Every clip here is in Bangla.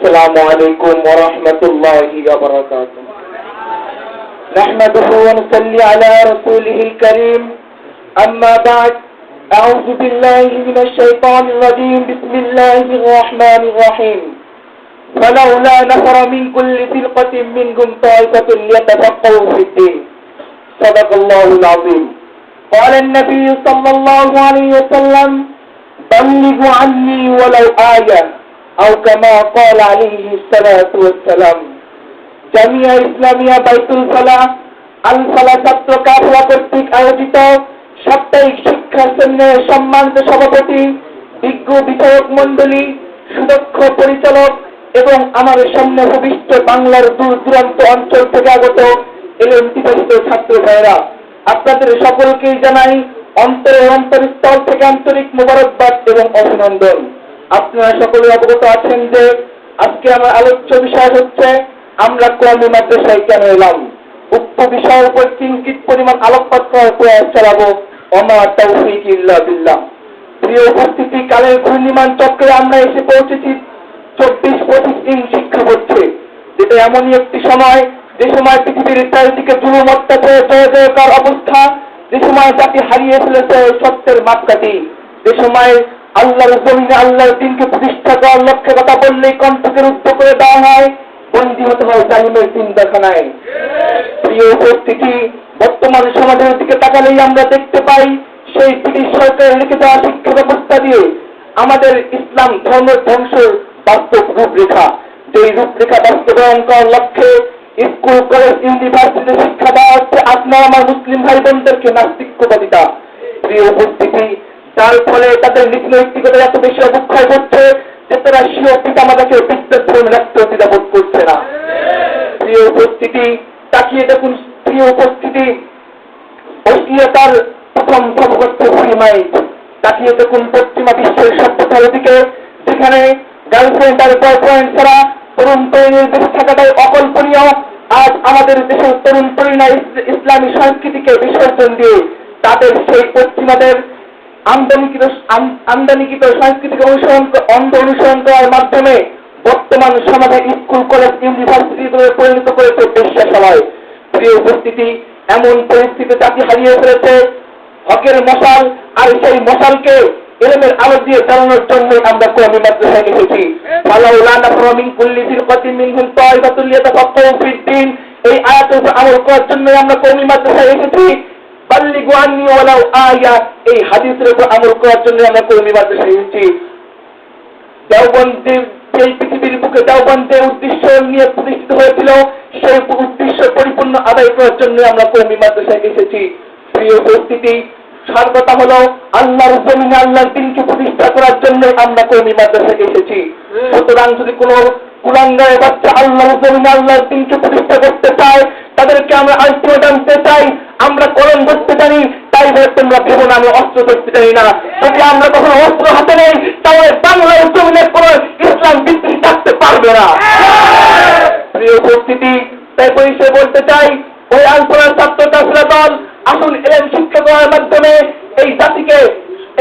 السلام عليكم ورحمة الله وبركاته نحمده ونصلي على رسوله الكريم. أما بعد أعوذ بالله من الشيطان الرجيم. بسم الله الرحمن الرحيم. فلولا نفر من كل فرقة منهم طائفة ليتفقهوا في الدين. صدق الله العظيم. قال النبي صلى الله عليه وسلم بلغوا عني ولو آية. আও কামা কল আলী সালাম জামিয়া ইসলামিয়া বাইতুল সালাহ আল সালাহ ছাত্র কাফলা কর্তৃক আয়োজিত সাপ্তাহিক শিক্ষা সেমিনার সম্মানিত সভাপতি, বিজ্ঞ বিচারক মন্ডলী সুদক্ষ পরিচালক এবং আমার সামনে ভবিষ্যৎ বাংলার দূর দূরান্ত অঞ্চল থেকে আগত এলেন বিভাজিত ছাত্র ভাইরা আপনাদের সকলকেই জানাই অন্তরে স্তর থেকে আন্তরিক মোবারকবাদ এবং অভিনন্দন। আপনারা সকলে অবগত আছেন যে আজকে আমার আলোচ্য বিষয় হচ্ছে আমরা কর্মী মাদ্রাসায় কেন এলাম? উক্ত বিষয়ের উপর কিঞ্চিত পরিমাণ আলোকপাত প্রয়াস চালাবো। অমা তৌফিক ইল্লা বিল্লাহ। প্রিয় উপস্থিতি, কালের ঘূর্ণিমান চক্রে আমরা এসে পৌঁছেছি চব্বিশ পঁচিশ দিন শিক্ষা হচ্ছে যেটা এমনই একটি সময়, যে সময় পৃথিবীর চারিদিকে জুলুম, অত্যাচার জয় জয়কার অবস্থা, যে সময় জাতি হারিয়ে ফেলেছে সত্যের মাপকাঠি, যে সময় আল্লাহর জমিনে আল্লাহর দিনকে প্রতিষ্ঠা করার লক্ষ্যে কথা বললেই কণ্ঠকে রুদ্ধ করে দেওয়া হয়। বন্দী হতে হয় জালিমের চিন্তাখানায় প্রিয় উপস্থিতি, বর্তমান সমাজের দিকে তাকালেই আমরা দেখতে পাই, সেই ব্রিটিশ সরকারের লিখে দেওয়া শিক্ষা ব্যবস্থা দিয়ে আমাদের ইসলাম ধর্মের ধ্বংসের বাস্তব রূপরেখা যে রূপরেখা বাস্তবায়ন করার লক্ষ্যে স্কুল, কলেজ ইউনিভার্সিটি শিক্ষা দেওয়া হচ্ছে। আপনার আমার মুসলিম ভাই বোনদেরকে নাস্তিক্যবাদিতা প্রিয় উপস্থিতি যার ফলে তাদের নীতি নৈতিকতা এত বেশি অবক্ষয় করছে যে তারা স্বীয় পিতামাতাকে বিদ্যুৎ ধর্মে রাখতে দ্বিধাবোধ করছে না। প্রিয় উপস্থিতি, তাকিয়ে দেখুন, প্রিয় উপস্থিতি, অশ্লীলতার প্রথম সর্বত্র ফ্রিমাইট তাকিয়ে দেখুন, পশ্চিমা বিশ্বের সভ্যতার দিকে, যেখানে গার্লফ্রেন্ড আর বয়ফ্রেন্ড ছাড়া তরুণ তরুণীর দেশে থাকাটাই অকল্পনীয়। আজ আমাদের দেশের তরুণ তরুণীরা ইসলামী সংস্কৃতিকে বিসর্জন দিয়ে তাদের সেই পশ্চিমাদের আমদানিকৃত আম- আমদানিকৃত সংস্কৃতিকে অনুসরণ অন্ধ অনুসরণ করার মাধ্যমে বর্তমান সমাজে স্কুল, কলেজ ইউনিভার্সিটিগুলো পরিণত করেছে বিশ্বাস সবাই। প্রিয় উপস্থিতি, এমন পরিস্থিতি জাতি হারিয়ে ফেলেছে? হকের মশাল, আর সেই মশালকে এলেমের আলো দিয়ে চালানোর জন্য আমরা কর্মী মাদ্রাসায় এসেছি। ফালাউলা নাফরা মিন কুল্লি ফিরকাতিন মিনহুম তাইফাতুল লিয়াতাফাক্কাহু ফিদ-দ্বীন এই আয়াতের উপর আমল করার জন্য আমরা কর্মী মাদ্রাসায় এসেছি। আয়া। এই হাদিসের উপর আমল করার জন্য আমরা কর্মী এসেছি দেওবন্দের সেই পৃথিবীর বুকে দেওবন্দের উদ্দেশ্য নিয়ে প্রতিষ্ঠিত হয়েছিল, সেই উদ্দেশ্য পরিপূর্ণ আদায় করার জন্য আমরা কর্মী মাদ্রাসায় এসেছি। প্রিয় উপস্থিতি সর্বতা হলো আল্লাহর জমিনে আল্লাহর দিনকে প্রতিষ্ঠা করার জন্য আমরা কর্মী মাদ্রাসায় এসেছি। সুতরাং যদি কোনো কুলাঙ্গায় বাচ্চা আল্লাহর জমিনে আল্লাহর দিনকে প্রতিষ্ঠা করতে চায়, তাদেরকে আমরা দিতে চাই। আমরা কলম ধরতে জানি, তাই বলে তোমরা ভেবো না আমরা অস্ত্র ধরতে জানি না। যদি আমরা কখনো অস্ত্র হাতে নেই, তাহলে বাংলার জমিনে কোন ইসলাম বিদ্রোহী থাকতে পারবে না। প্রিয় উপস্থিতি, তাই পরিচয় বলতে চাই, ওই আলপনার ছাত্র কাফেলা দল, আসুন এলেন শিক্ষা দেওয়ার মাধ্যমে এই জাতিকে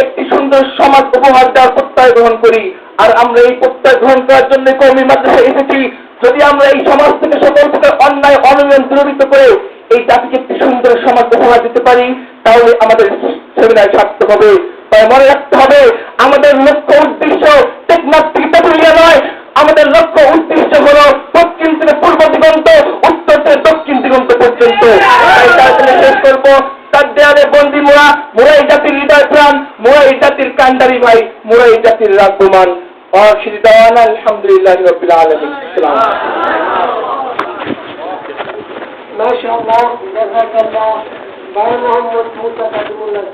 একটি সুন্দর সমাজ উপহার দেওয়ার প্রত্যয় গ্রহণ করি। আর আমরা এই প্রত্যয় গ্রহণ করার জন্য কর্মী মাদ্রাসায় এসেছি। যদি আমরা এই সমাজ থেকে সকল প্রকার অন্যায়, অনিয়ম দূরীভূত করে এই জাতিকে একটি সুন্দর সমাজ উপহার দিতে পারি, তাহলে আমাদের সেমিনার সার্থক হবে। তাই মনে রাখতে হবে, আমাদের লক্ষ্য উদ্দেশ্য তেতুলিয়া নয়। আমাদের লক্ষ্য উদ্দেশ্য হলো পশ্চিম থেকে পূর্ব দিগন্ত, উত্তর থেকে দক্ষিণ দিগন্ত পর্যন্ত। শেষ করব। তার দেয়ালে বন্দি মোড়া, মোড়াই জাতির হৃদয় প্রাণ, মোড়াই জাতির কান্ডারি ভাই, মোড়াই জাতির রাজ্যমান দাওয়ান আলহামদুলিল্লাহ রবিল شاء الله جزاك الله باي محمد متقدم الله